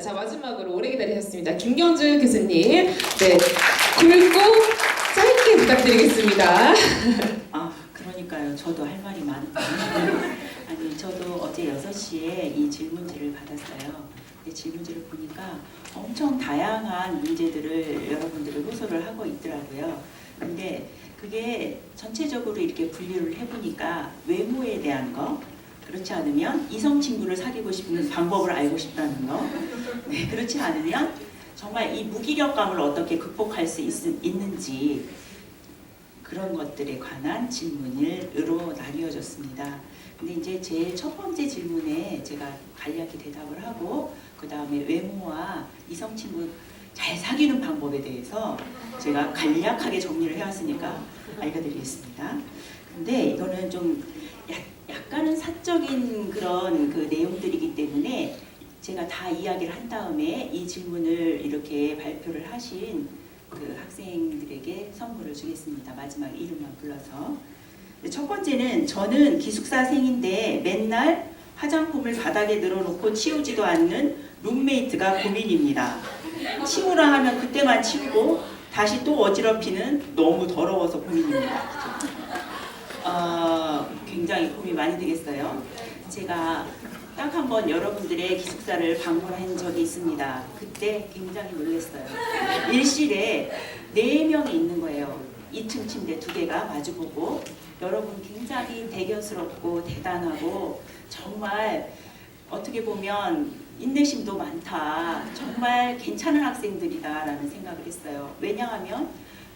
자 마지막으로 오래 기다리셨습니다. 김경준 교수님, 네 굵고 짧게 부탁드리겠습니다. 아, 그러니까요. 저도 할 말이 많은데. 아니, 저도 어제 6시에 이 질문지를 받았어요. 질문지를 보니까 엄청 다양한 문제들을 여러분들이 호소를 하고 있더라고요. 근데 그게 전체적으로 이렇게 분류를 해보니까 외모에 대한 거, 그렇지 않으면 이성 친구를 사귀고 싶은 방법을 알고 싶다는 거, 네, 그렇지 않으면 정말 이 무기력감을 어떻게 극복할 수 있, 있는지 그런 것들에 관한 질문으로 나뉘어졌습니다. 근데 이제 제 첫 번째 질문에 제가 간략히 대답을 하고 그 다음에 외모와 이성 친구 잘 사귀는 방법에 대해서 제가 간략하게 정리를 해왔으니까 알려드리겠습니다. 근데 이거는 좀 약, 약간은 사적인 그런 그 내용들이기 때문에 제가 다 이야기를 한 다음에 이 질문을 이렇게 발표를 하신 그 학생들에게 선물을 주겠습니다. 마지막 이름만 불러서. 첫 번째는 저는 기숙사생인데 맨날 화장품을 바닥에 늘어놓고 치우지도 않는 룸메이트가 고민입니다. 치우라 하면 그때만 치우고 다시 또 어지럽히는 너무 더러워서 고민입니다. 아, 굉장히 고민 많이 되겠어요. 제가 딱 한 번 여러분들의 기숙사를 방문한 적이 있습니다. 그때 굉장히 놀랐어요. 일실에 네 명이 있는 거예요. 2층 침대 두 개가 마주보고 여러분 굉장히 대견스럽고 대단하고 정말 어떻게 보면 인내심도 많다. 정말 괜찮은 학생들이다라는 생각을 했어요. 왜냐하면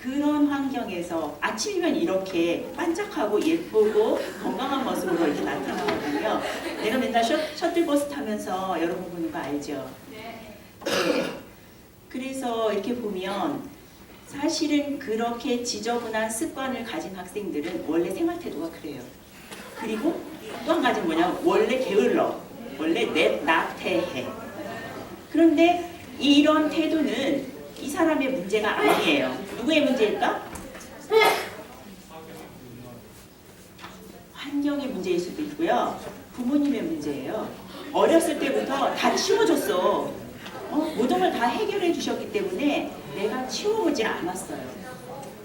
그런 환경에서 아침이면 이렇게 반짝하고 예쁘고 건강한 모습으로 이렇게 나타나거든요. 내가 맨날 셔, 셔틀버스 타면서 여러분 보는 거 알죠? 네. 그래서 이렇게 보면 사실은 그렇게 지저분한 습관을 가진 학생들은 원래 생활 태도가 그래요. 그리고 또 한 가지 뭐냐 원래 게을러, 원래 내 나태해. 그런데 이런 태도는 이 사람의 문제가 아니에요. 누구의 문제일까? 환경의 문제일 수도 있고요. 부모님의 문제예요. 어렸을 때부터 다 치워줬어. 어? 모든 걸 다 해결해 주셨기 때문에 내가 치워보지 않았어요.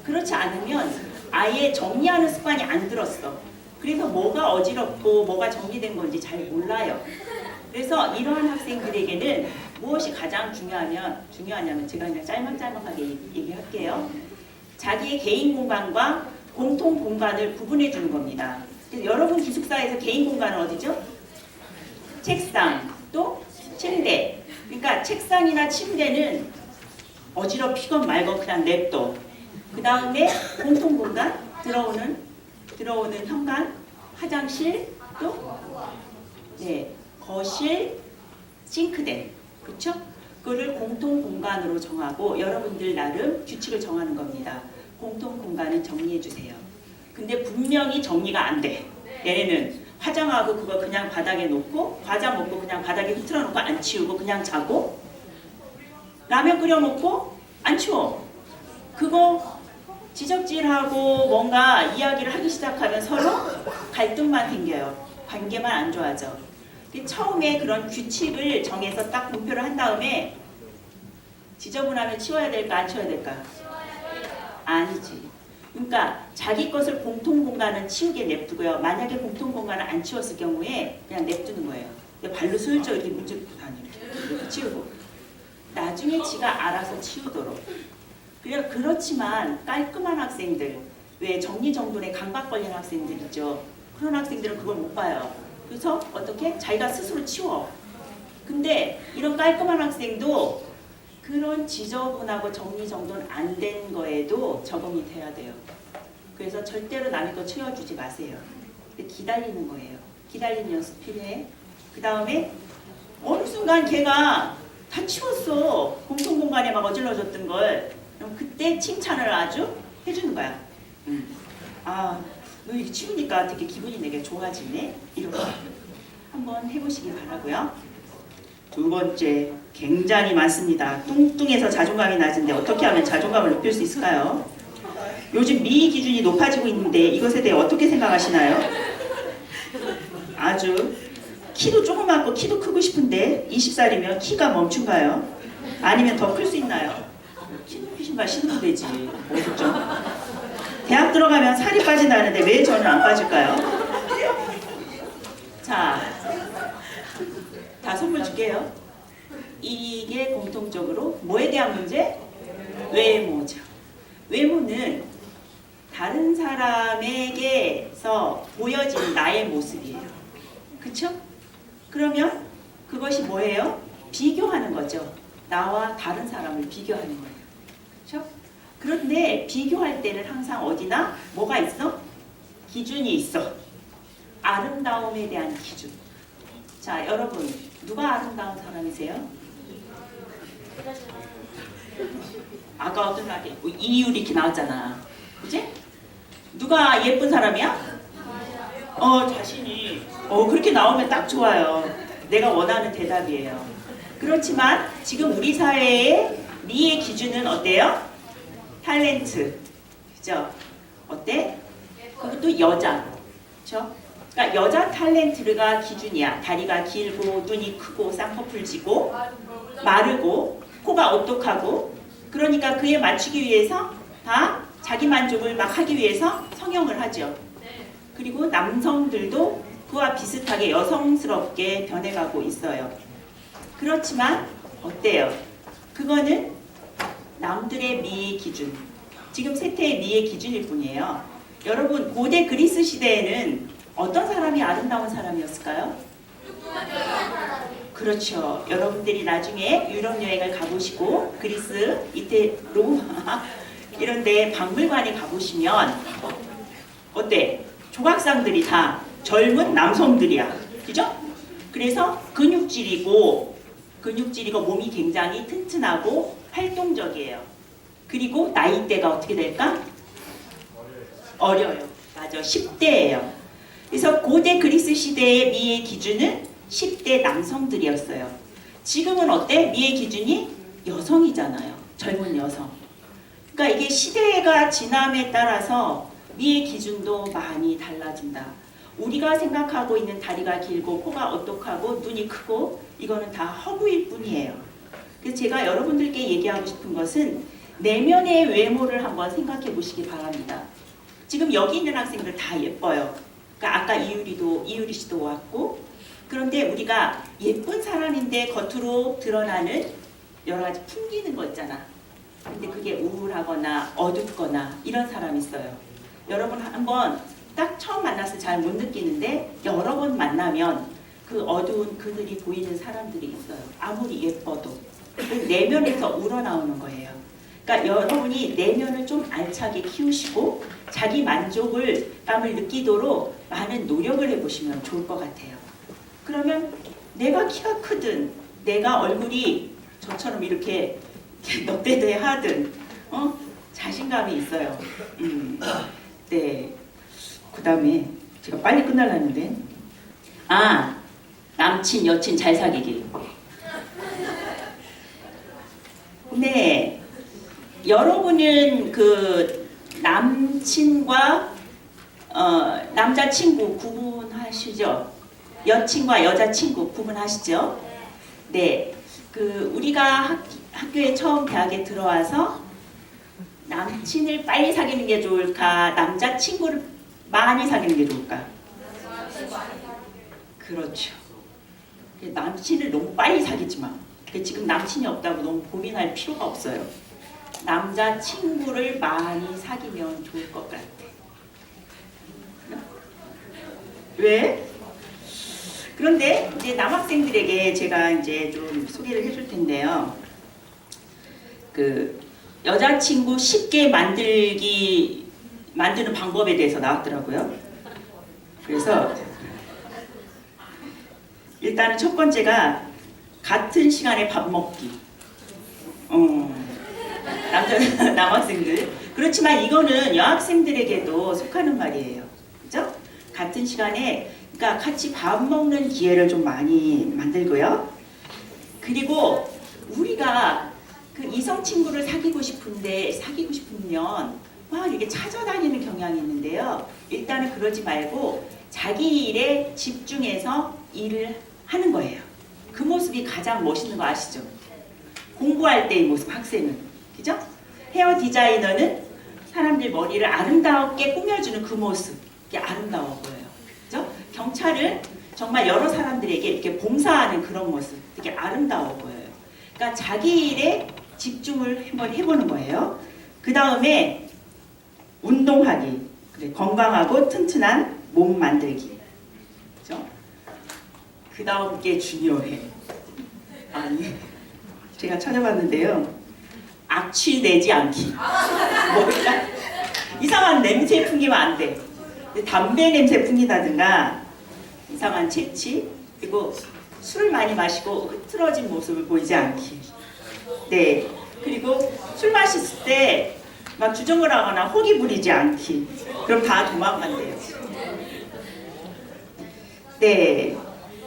그렇지 않으면 아예 정리하는 습관이 안 들었어. 그래서 뭐가 어지럽고 뭐가 정리된 건지 잘 몰라요. 그래서 이러한 학생들에게는 무엇이 가장 중요하면 중요하냐면 제가 그냥 짤막짤막하게 얘기- 얘기할게요. 자기의 개인 공간과 공통 공간을 구분해 주는 겁니다. 여러분 기숙사에서 개인 공간은 어디죠? 책상 또 침대. 그러니까 책상이나 침대는 어지럽히건 말건 그냥 냅둬. 그 다음에 공통 공간 들어오는 들어오는 현관, 화장실 또 네, 거실, 싱크대. 그렇죠? 그거를 공통 공간으로 정하고 여러분들 나름 규칙을 정하는 겁니다. 공통 공간은 정리해 주세요. 근데 분명히 정리가 안 돼. 얘네는 화장하고 그거 그냥 바닥에 놓고 과자 먹고 그냥 바닥에 흐트러 놓고 안 치우고 그냥 자고 라면 끓여 먹고 안 치워. 그거 지적질하고 뭔가 이야기를 하기 시작하면 서로 갈등만 생겨요. 관계만 안 좋아져. 처음에 그런 규칙을 정해서 딱 공표를 한 다음에 지저분하면 치워야 될까 안 치워야 될까? 아니지. 그러니까 자기 것을 공통 공간은 치우게 냅두고요. 만약에 공통 공간을 안 치웠을 경우에 그냥 냅두는 거예요. 근데 발로 슬쩍 이렇게 다니는 이렇게 치우고 나중에 지가 알아서 치우도록. 그래 그렇지만 깔끔한 학생들 왜 정리정돈에 강박 걸린 학생들 있죠. 그런 학생들은 그걸 못 봐요. 그래서 어떻게 자기가 스스로 치워. 근데 이런 깔끔한 학생도 그런 지저분하고 정리정돈 안 된 거에도 적응이 돼야 돼요. 그래서 절대로 남의 거 치워주지 마세요. 기다리는 거예요. 기다리는 연습 필요해. 그 다음에 어느 순간 걔가 다 치웠어. 공통 공간에 막 어질러졌던 걸. 그럼 그때 칭찬을 아주 해주는 거야. 음. 아, 너 이렇게 치우니까 되게 기분이 되게 좋아지네. 이렇게 한번 해보시기 바라고요. 두 번째, 굉장히 많습니다. 뚱뚱해서 자존감이 낮은데 어떻게 하면 자존감을 높일 수 있을까요? 요즘 미의 기준이 높아지고 있는데 이것에 대해 어떻게 생각하시나요? 아주 키도 조그맣고 키도 크고 싶은데 20살이면 키가 멈춘가요? 아니면 더 클 수 있나요? 키 높이 신발 신으면 되지. 어딨죠? 대학 들어가면 살이 빠진다는데 왜 저는 안 빠질까요? 자, 다 선물 줄게요. 이게 공통적으로 뭐에 대한 문제? 외모죠. 외모는 다른 사람에게서 보여진 나의 모습이에요. 그쵸? 그러면 그것이 뭐예요? 비교하는 거죠. 나와 다른 사람을 비교하는 거예요. 그런데 비교할 때는 항상 어디나 뭐가 있어? 기준이 있어. 아름다움에 대한 기준. 자, 여러분, 누가 아름다운 사람이세요? 아까 어떤 날에 이유리 이렇게 나왔잖아. 그지? 누가 예쁜 사람이야? 어, 자신이. 어, 그렇게 나오면 딱 좋아요. 내가 원하는 대답이에요. 그렇지만 지금 우리 사회의 미의 기준은 어때요? 탤런트. 그죠? 어때? 그것도 여자. 그죠? 그러니까 여자 탤런트가 기준이야. 다리가 길고 눈이 크고 쌍꺼풀 지고 마르고 코가 오똑하고 그러니까 그에 맞추기 위해서 다 자기 만족을 막 하기 위해서 성형을 하죠. 그리고 남성들도 그와 비슷하게 여성스럽게 변해가고 있어요. 그렇지만 어때요? 그거는 남들의 미의 기준, 지금 세태의 미의 기준일 뿐이에요. 여러분 고대 그리스 시대에는 어떤 사람이 아름다운 사람이었을까요? 그렇죠. 여러분들이 나중에 유럽 여행을 가보시고 그리스, 이태, 로마 이런 데 박물관에 가보시면 어때? 조각상들이 다 젊은 남성들이야. 그죠? 그래서 근육질이고 근육질이고 몸이 굉장히 튼튼하고 활동적이에요. 그리고 나이대가 어떻게 될까? 어려요. 맞아. 10대예요. 그래서 고대 그리스 시대의 미의 기준은 10대 남성들이었어요. 지금은 어때? 미의 기준이 여성이잖아요. 젊은 여성. 그러니까 이게 시대가 지남에 따라서 미의 기준도 많이 달라진다. 우리가 생각하고 있는 다리가 길고 코가 오똑하고 눈이 크고 이거는 다 허구일 뿐이에요. 그래서 제가 여러분들께 얘기하고 싶은 것은 내면의 외모를 한번 생각해 보시기 바랍니다. 지금 여기 있는 학생들 다 예뻐요. 그러니까 아까 이유리도 이유리 씨도 왔고 그런데 우리가 예쁜 사람인데 겉으로 드러나는 여러 가지 풍기는 거 있잖아. 근데 그게 우울하거나 어둡거나 이런 사람이 있어요. 여러분 한번 딱 처음 만나서 잘 못 느끼는데 여러 번 만나면 그 어두운 그늘이 보이는 사람들이 있어요. 아무리 예뻐도 그 내면에서 우러나오는 거예요. 그러니까 여러분이 내면을 좀 알차게 키우시고 자기 만족을 감을 느끼도록 많은 노력을 해보시면 좋을 것 같아요. 그러면 내가 키가 크든 내가 얼굴이 저처럼 이렇게 넉대대 하든 어? 자신감이 있어요. 음. 네. 그 다음에 제가 빨리 끝날라는데 아 남친 여친 잘 사귀기. 네. 여러분은 그 남친과 어, 남자친구 구분하시죠? 여친과 여자친구 구분하시죠? 네. 그 우리가 학, 학교에 처음 대학에 들어와서 남친을 빨리 사귀는 게 좋을까? 남자친구를 많이 사귀는 게 좋을까? 그렇죠. 남친을 너무 빨리 사귀지 마. 지금 남친이 없다고 너무 고민할 필요가 없어요. 남자 친구를 많이 사귀면 좋을 것 같아. 왜? 그런데 이제 남학생들에게 제가 이제 좀 소개를 해줄 텐데요. 그 여자친구 쉽게 만들기 만드는 방법에 대해서 나왔더라고요. 그래서 일단은 첫 번째가 같은 시간에 밥 먹기. 어, 남자 남학생들. 그렇지만 이거는 여학생들에게도 속하는 말이에요. 그죠? 같은 시간에 그러니까 같이 밥 먹는 기회를 좀 많이 만들고요. 그리고 우리가 그 이성 친구를 사귀고 싶은데 사귀고 싶으면 막 이렇게 찾아다니는 경향이 있는데요. 일단은 그러지 말고 자기 일에 집중해서 일을 하는 거예요. 그 모습이 가장 멋있는 거 아시죠? 공부할 때의 모습 학생은 그죠? 헤어 디자이너는 사람들 머리를 아름답게 꾸며주는 그 모습 이게 아름다워 보여요. 그죠? 경찰은 정말 여러 사람들에게 이렇게 봉사하는 그런 모습 되게 아름다워 보여요. 그러니까 자기 일에 집중을 한번 해보는 거예요. 그 다음에 운동하기, 건강하고 튼튼한 몸 만들기. 그 다음 게 중요해. 아니, 제가 찾아봤는데요. 악취 내지 않기. 뭐야? 이상한 냄새 풍기면 안 돼. 담배 냄새 풍기다든가 이상한 채취 그리고 술 많이 마시고 흐트러진 모습을 보이지 않기. 네. 그리고 술 마셨을 때 막 주정을 하거나 호기 부리지 않기. 그럼 다 도망간대요. 네.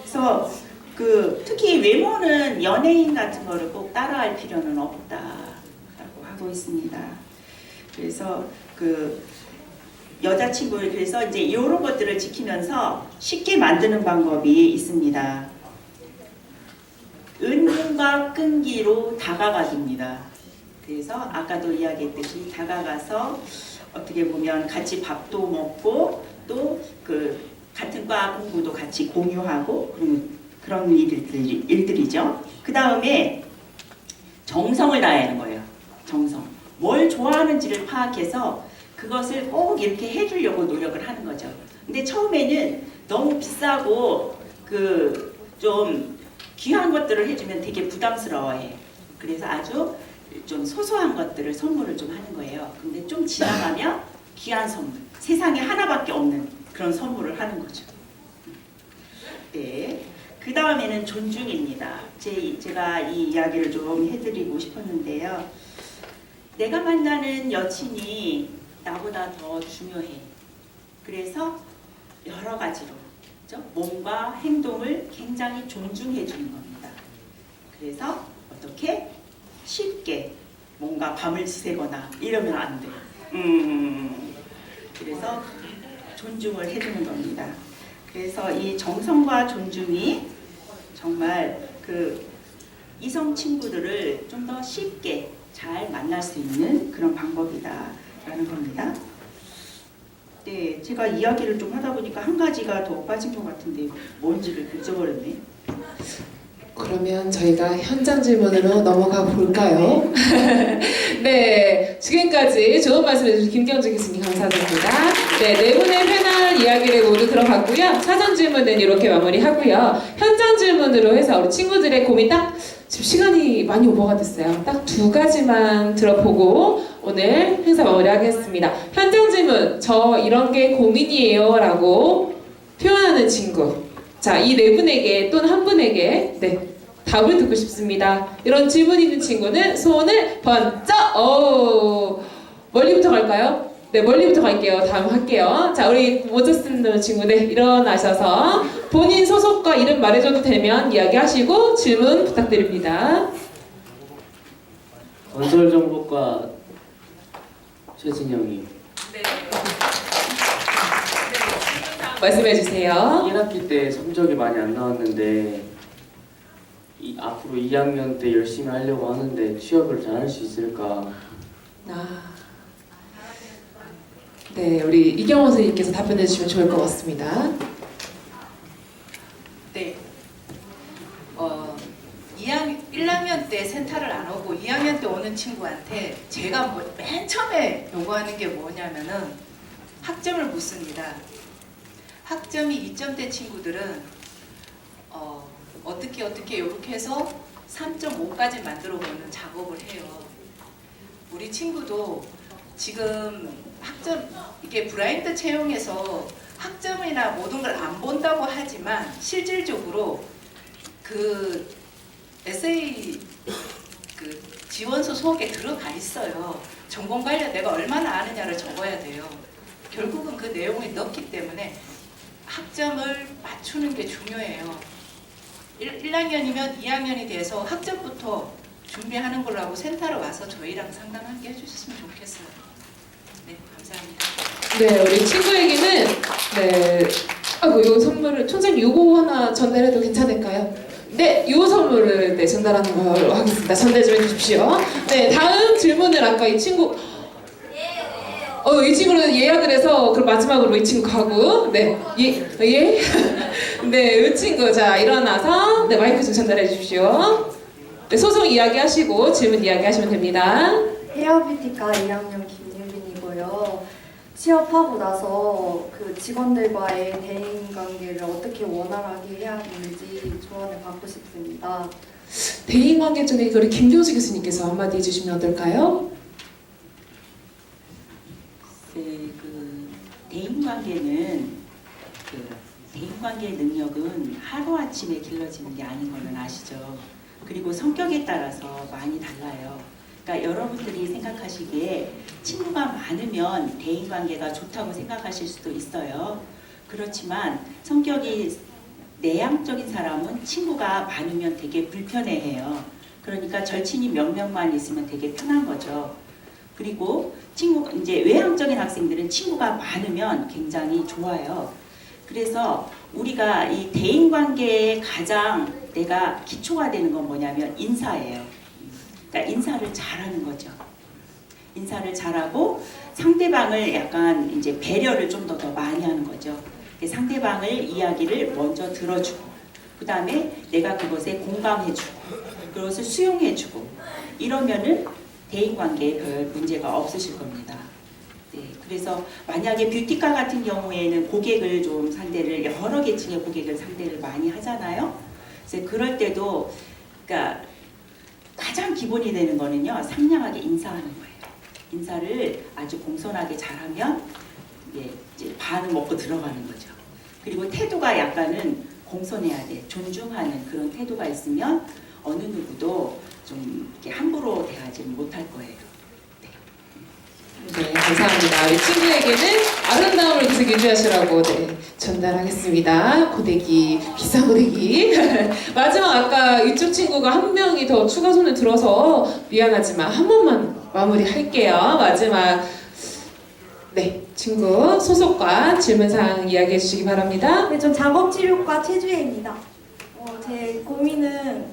그래서 그 특히 외모는 연예인 같은 거를 꼭 따라할 필요는 없다라고 하고 있습니다. 그래서 그 여자친구 그래서 이제 이런 것들을 지키면서 쉽게 만드는 방법이 있습니다. 은근과 끈기로 다가가줍니다. 그래서 아까도 이야기했듯이 다가가서 어떻게 보면 같이 밥도 먹고 또 그 같은 과 공부도 같이 공유하고 그런 그런 일들이 일들이죠. 그 다음에 정성을 다하는 거예요. 정성. 뭘 좋아하는지를 파악해서 그것을 꼭 이렇게 해주려고 노력을 하는 거죠. 근데 처음에는 너무 비싸고 그 좀 귀한 것들을 해주면 되게 부담스러워해. 그래서 아주 좀 소소한 것들을 선물을 좀 하는 거예요. 근데 좀 지나가면 귀한 선물, 세상에 하나밖에 없는 그런 선물을 하는 거죠. 네. 그 다음에는 존중입니다. 제, 제가 이 이야기를 좀 해드리고 싶었는데요. 내가 만나는 여친이 나보다 더 중요해. 그래서 여러 가지로 그죠? 몸과 행동을 굉장히 존중해 주는 겁니다. 그래서 어떻게 쉽게 뭔가 밤을 새거나 이러면 안 돼. 음, 그래서 존중을 해주는 겁니다. 그래서 이 정성과 존중이 정말 그 이성 친구들을 좀 더 쉽게 잘 만날 수 있는 그런 방법이다라는 겁니다. 네, 제가 이야기를 좀 하다 보니까 한 가지가 더 빠진 것 같은데 뭔지를 잊어버렸네. 그러면 저희가 현장 질문으로 넘어가 볼까요? 네, 지금까지 좋은 말씀 해주신 김경주 교수님 감사드립니다. 네, 네 분의 패널 이야기를 모두 들어봤고요. 사전 질문은 이렇게 마무리하고요. 현장 질문으로 해서 우리 친구들의 고민 딱 지금 시간이 많이 오버가 됐어요. 딱 두 가지만 들어보고 오늘 행사 마무리하겠습니다. 현장 질문, 저 이런 게 고민이에요 라고 표현하는 친구. 자, 이 네 분에게 또는 한 분에게 네, 답을 듣고 싶습니다. 이런 질문 있는 친구는 손을 번쩍, 오, 멀리부터 갈까요? 네, 멀리부터 갈게요. 다음 할게요. 자, 우리 모자 쓰는 친구들 일어나셔서 본인 소속과 이름 말해줘도 되면 이야기하시고 질문 부탁드립니다. 건설정보과 최진영이 말씀해 주세요. 1학기 때 성적이 많이 안 나왔는데 이, 앞으로 2학년 때 열심히 하려고 하는데 취업을 잘 할 수 있을까 아, 네, 우리 이경호 선생님께서 답변해 주시면 좋을 것 같습니다. 네. 어, 2학, 1학년 때 센터를 안 오고 2학년 때 오는 친구한테 제가 뭐, 맨 처음에 요구하는 게 뭐냐면은 학점을 묻습니다. 학점이 2점대 친구들은 어, 어떻게 어떻게 이렇게 해서 3.5까지 만들어 보는 작업을 해요. 우리 친구도 지금 학점 이게 브라인드 채용에서 학점이나 모든 걸 안 본다고 하지만 실질적으로 그 에세이 그 지원서 속에 들어가 있어요. 전공 관련 내가 얼마나 아느냐를 적어야 돼요. 결국은 그 내용이 넣기 때문에 학점을 맞추는 게 중요해요. 1, 1학년이면 2학년이 돼서 학점부터 준비하는 걸로 하고 센터로 와서 저희랑 상담하게 해주셨으면 좋겠어요. 네, 감사합니다. 네, 우리 친구에게는 네 아이고 이 선물을 총장님 요거 하나 전달해도 괜찮을까요? 네, 이 선물을 네, 전달하는 걸로 하겠습니다. 전달 좀 해주십시오. 네, 다음 질문을 아까 이 친구 어, 이 친구는 예약을 해서 그럼 마지막으로 이 친구 가고 네, 예, 예, 네, 이 친구 자 일어나서 네 마이크 좀 전달해 주십시오. 네, 소송 이야기 하시고 질문 이야기 하시면 됩니다. 헤어뷰티과 2학년 김유빈이고요. 취업하고 나서 그 직원들과의 대인 관계를 어떻게 원활하게 해야 하는지 조언을 받고 싶습니다. 대인 관계 쪽에 우리 김경수 교수님께서 한마디 해주시면 어떨까요? 네, 그 대인관계는 그 대인관계 능력은 하루 아침에 길러지는 게 아닌 거는 아시죠? 그리고 성격에 따라서 많이 달라요. 그러니까 여러분들이 생각하시기에 친구가 많으면 대인관계가 좋다고 생각하실 수도 있어요. 그렇지만 성격이 내향적인 사람은 친구가 많으면 되게 불편해해요. 그러니까 절친이 몇 명만 있으면 되게 편한 거죠. 그리고 친구 이제 외향적인 학생들은 친구가 많으면 굉장히 좋아요. 그래서 우리가 이 대인 관계에 가장 내가 기초가 되는 건 뭐냐면 인사예요. 그러니까 인사를 잘하는 거죠. 인사를 잘하고 상대방을 약간 이제 배려를 좀 더 더 많이 하는 거죠. 상대방을 이야기를 먼저 들어주고 그 다음에 내가 그것에 공감해주고 그것을 수용해주고 이러면은 대인 관계에 별 문제가 없으실 겁니다. 네, 그래서 만약에 뷰티과 같은 경우에는 고객을 좀 상대를 여러 계층의 고객을 상대를 많이 하잖아요. 그래서 그럴 때도 그러니까 가장 기본이 되는 거는요 상냥하게 인사하는 거예요. 인사를 아주 공손하게 잘하면 예, 이제 반은 먹고 들어가는 거죠. 그리고 태도가 약간은 공손해야 돼. 존중하는 그런 태도가 있으면 어느 누구도 좀 이렇게 함부로 대하지 못할 거예요. 네, 감사합니다. 우리 친구에게는 아름다움을 계속 유지하시라고 네, 전달하겠습니다. 고데기, 비싼 고데기. 마지막 아까 이쪽 친구가 한 명이 더 추가 손을 들어서 미안하지만 한 번만 마무리할게요. 마지막 네, 친구 소속과 질문사항 이야기해 주시기 바랍니다. 네, 전 작업치료과 최주혜입니다. 어, 제 고민은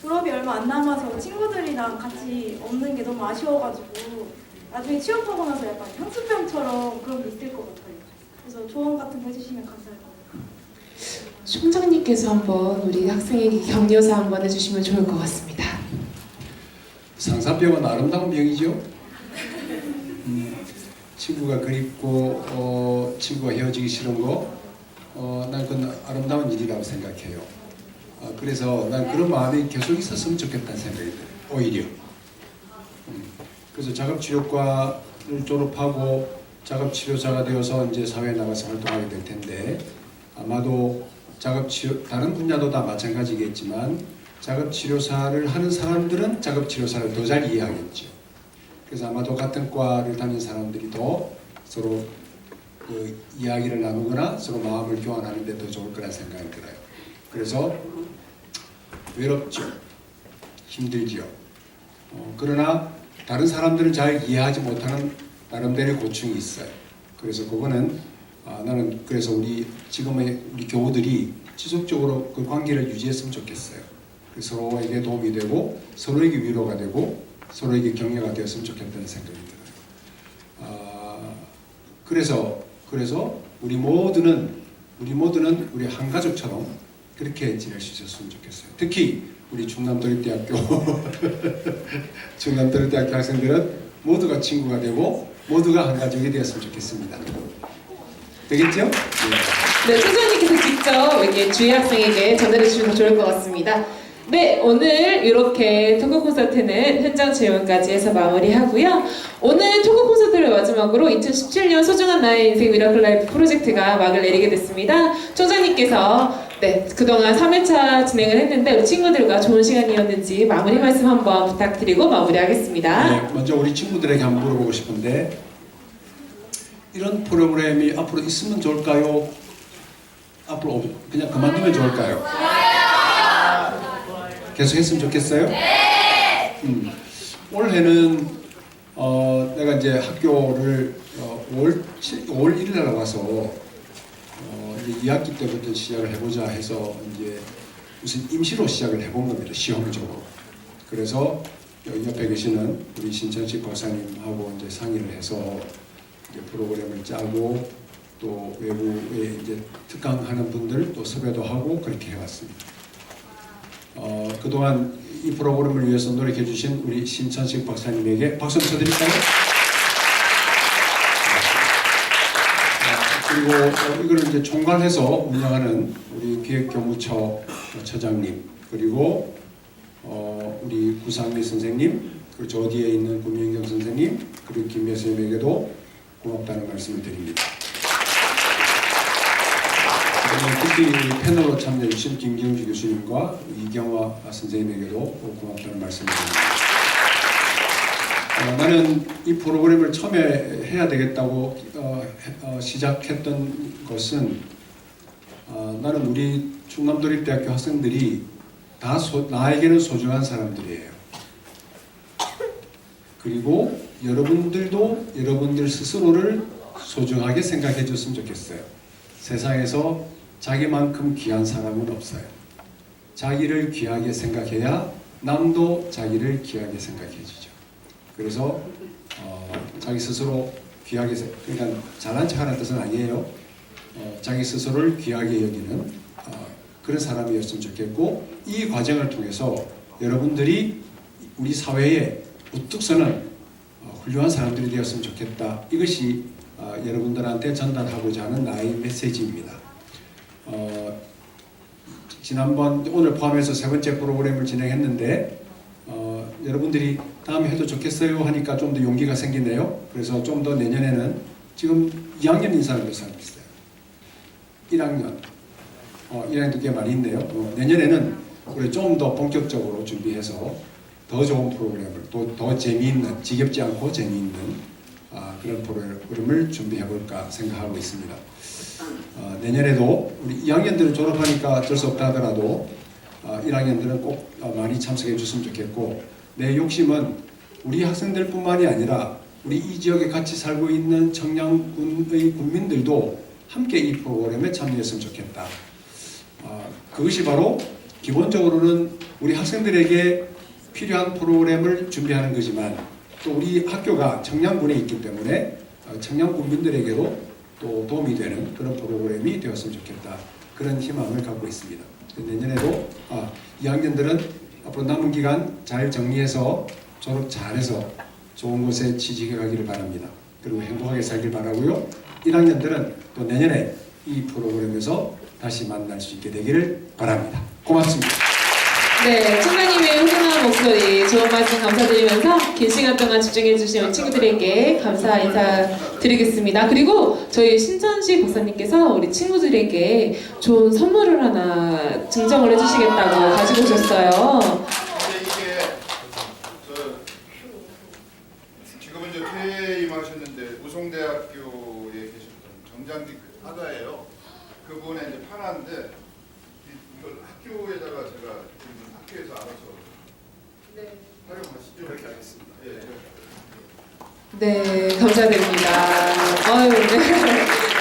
졸업이 얼마 안 남아서 친구들이랑 같이 없는 게 너무 아쉬워가지고 나중에 취업하고 나서 약간 향수병처럼 그런 게 있을 것 같아요. 그래서 조언 같은 거 해주시면 감사할 것 같아요. 총장님께서 한번 우리 학생에게 격려사 한번 해주시면 좋을 것 같습니다. 상사병은 아름다운 병이죠. 음, 친구가 그립고 어, 친구가 헤어지기 싫은 거, 어, 난 그건 아름다운 일이라고 생각해요. 어, 그래서 난 그런 마음이 계속 있었으면 좋겠다는 생각이 들어요. 오히려. 음, 그래서 작업치료과를 졸업하고 작업치료사가 되어서 이제 사회에 나가서 활동하게 될 텐데 아마도 작업치료 다른 분야도 다 마찬가지겠지만 작업치료사를 하는 사람들은 작업치료사를 더 잘 이해하겠죠. 그래서 아마도 같은 과를 다닌 사람들이 더 서로 그 이야기를 나누거나 서로 마음을 교환하는 데 더 좋을 거라 생각이 들어요. 그래서 외롭죠. 힘들죠. 어, 그러나 다른 사람들을 잘 이해하지 못하는 나름대로의 고충이 있어요. 그래서 그거는 아, 나는 그래서 우리 지금의 우리 교우들이 지속적으로 그 관계를 유지했으면 좋겠어요. 그 서로에게 도움이 되고 서로에게 위로가 되고 서로에게 격려가 되었으면 좋겠다는 생각이 들어요. 아, 그래서 그래서 우리 모두는 우리 모두는 우리 한 가족처럼 그렇게 지낼 수 있었으면 좋겠어요. 특히 우리 충남도립대학교 충남도립대학교 학생들은 모두가 친구가 되고 모두가 한 가족이 되었으면 좋겠습니다. 되겠죠? 네. 네, 소장님께서 직접 이렇게 주희 학생에게 전달해 주시면 좋을 것 같습니다. 네, 오늘 이렇게 토크 콘서트는 현장 질문까지 해서 마무리하고요. 오늘 토크 콘서트를 마지막으로 2017년 소중한 나의 인생 미라클 라이프 프로젝트가 막을 내리게 됐습니다. 총장님께서 네, 그동안 3회차 진행을 했는데 우리 친구들과 좋은 시간이었는지 마무리 말씀 한번 부탁드리고 마무리하겠습니다. 네, 먼저 우리 친구들에게 한번 물어보고 싶은데 이런 프로그램이 앞으로 있으면 좋을까요? 앞으로 없- 그냥 그만두면 좋을까요? 계속 했으면 좋겠어요? 음, 올해는 어, 내가 이제 학교를 어, 5월, 7, 5월 1일 날 와서 어, 이제 2학기 때부터 시작을 해보자 해서 이제 무슨 임시로 시작을 해본 겁니다. 시험적으로. 그래서 여기 옆에 계시는 우리 신천식 박사님하고 이제 상의를 해서 이제 프로그램을 짜고 또 외부에 이제 특강하는 분들 또 섭외도 하고 그렇게 해왔습니다. 어, 그동안 이 프로그램을 위해서 노력해 주신 우리 신천식 박사님에게 박수 한번 쳐드릴까요? 어, 그리고 어, 이거를 이제 총괄해서 운영하는 우리 기획교무처 처장님 그리고 어, 우리 구상미 선생님 그리고 저 뒤에 있는 구민경 선생님 그리고 김여 선생님에게도 고맙다는 말씀을 드립니다. 특히 패널로 참여해 주신 김경주 교수님과 이경화 선생님에게도 고맙다는 말씀을 드립니다. 어, 나는 이 프로그램을 처음에 해야 되겠다고 어, 해- 어, 시작했던 것은 어, 나는 우리 충남도립대학교 학생들이 다 소, 나에게는 소중한 사람들이에요. 그리고 여러분들도 여러분들 스스로를 소중하게 생각해 줬으면 좋겠어요. 세상에서 자기만큼 귀한 사람은 없어요. 자기를 귀하게 생각해야 남도 자기를 귀하게 생각해 주죠. 그래서 어, 자기 스스로 귀하게 생- 그러니까 잘난 척하는 뜻은 아니에요. 어, 자기 스스로를 귀하게 여기는 어, 그런 사람이었으면 좋겠고 이 과정을 통해서 여러분들이 우리 사회에 우뚝 서는 어, 훌륭한 사람들이 되었으면 좋겠다. 이것이 어, 여러분들한테 전달하고자 하는 나의 메시지입니다. 어, 지난번 오늘 포함해서 세 번째 프로그램을 진행했는데 어, 여러분들이 다음에 해도 좋겠어요 하니까 좀 더 용기가 생기네요. 그래서 좀 더 내년에는 지금 2학년 인사는 몇 사람 있어요? 1학년. 어, 1학년도 꽤 많이 있네요. 어, 내년에는 우리 좀 더 본격적으로 준비해서 더 좋은 프로그램을 또 더 재미있는 지겹지 않고 재미있는 아, 그런 프로그램을 준비해 볼까 생각하고 있습니다. 어, 내년에도 우리 2학년들은 졸업하니까 어쩔 수 없다 하더라도 어, 1학년들은 꼭 어, 많이 참석해 줬으면 좋겠고 내 욕심은 우리 학생들뿐만이 아니라 우리 이 지역에 같이 살고 있는 청량군의 국민들도 함께 이 프로그램에 참여했으면 좋겠다. 어, 그것이 바로 기본적으로는 우리 학생들에게 필요한 프로그램을 준비하는 거지만 또 우리 학교가 청량군에 있기 때문에 어, 청량 국민들에게도 또 도움이 되는 그런 프로그램이 되었으면 좋겠다. 그런 희망을 갖고 있습니다. 내년에도 아, 2학년들은 앞으로 남은 기간 잘 정리해서 졸업 잘해서 좋은 곳에 취직해 가기를 바랍니다. 그리고 행복하게 살길 바라고요. 1학년들은 또 내년에 이 프로그램에서 다시 만날 수 있게 되기를 바랍니다. 고맙습니다. 네, 총장님의 훈훈한 목소리, 좋은 말씀 감사드리면서 긴 시간 동안 집중해주신 우리 친구들에게 감사 인사 드리겠습니다. 그리고 저희 신천식 목사님께서 우리 친구들에게 좋은 선물을 하나 증정을 해주시겠다고 가지고 오셨어요. 근데 이게 저 지금은 이제 퇴임하셨는데 우송대학교에 계셨던 정장직 하다예요. 그분의 이제 판화인데 이- 이걸 학교에다가 제가 지금 학교에서 알아서 활용하시죠. 그렇게 하겠습니다. 예. 네, 감사드립니다. 아유, 네.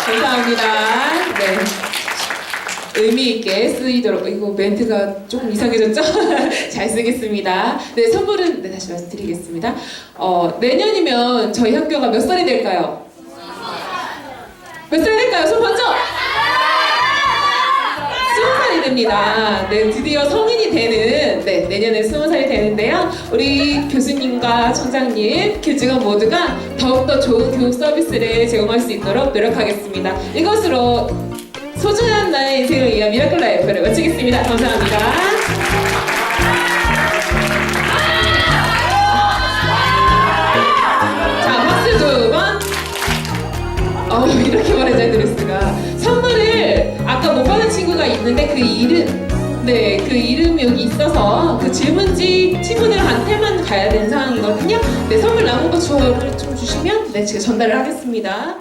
감사합니다. 네. 의미 있게 쓰이도록 이거 멘트가 조금 이상해졌죠? 잘 쓰겠습니다. 네, 선물은 네, 다시 말씀드리겠습니다. 어, 내년이면 저희 학교가 몇 살이 될까요? 몇 살이 될까요? 손 먼저! 스무 살이 됩니다. 네, 드디어 성인이 되는, 네, 내년에 스무 살이 되는데요. 우리 교수님과 청장님, 교직원 모두가 더욱더 좋은 교육 서비스를 제공할 수 있도록 노력하겠습니다. 이것으로 소중한 나의 인생을 위한 미라클 라이프를 마치겠습니다. 감사합니다. 자, 박수 두 번. 어, 이렇게 들을 수가. 선물을 아까 못 받은 친구가 있는데 그 이름, 네, 그 이름이 여기 있어서 그 질문지 친구들한테만 가야 되는 상황이거든요. 네, 선물 남은 거 주어를 좀 주시면 네, 제가 전달을 하겠습니다.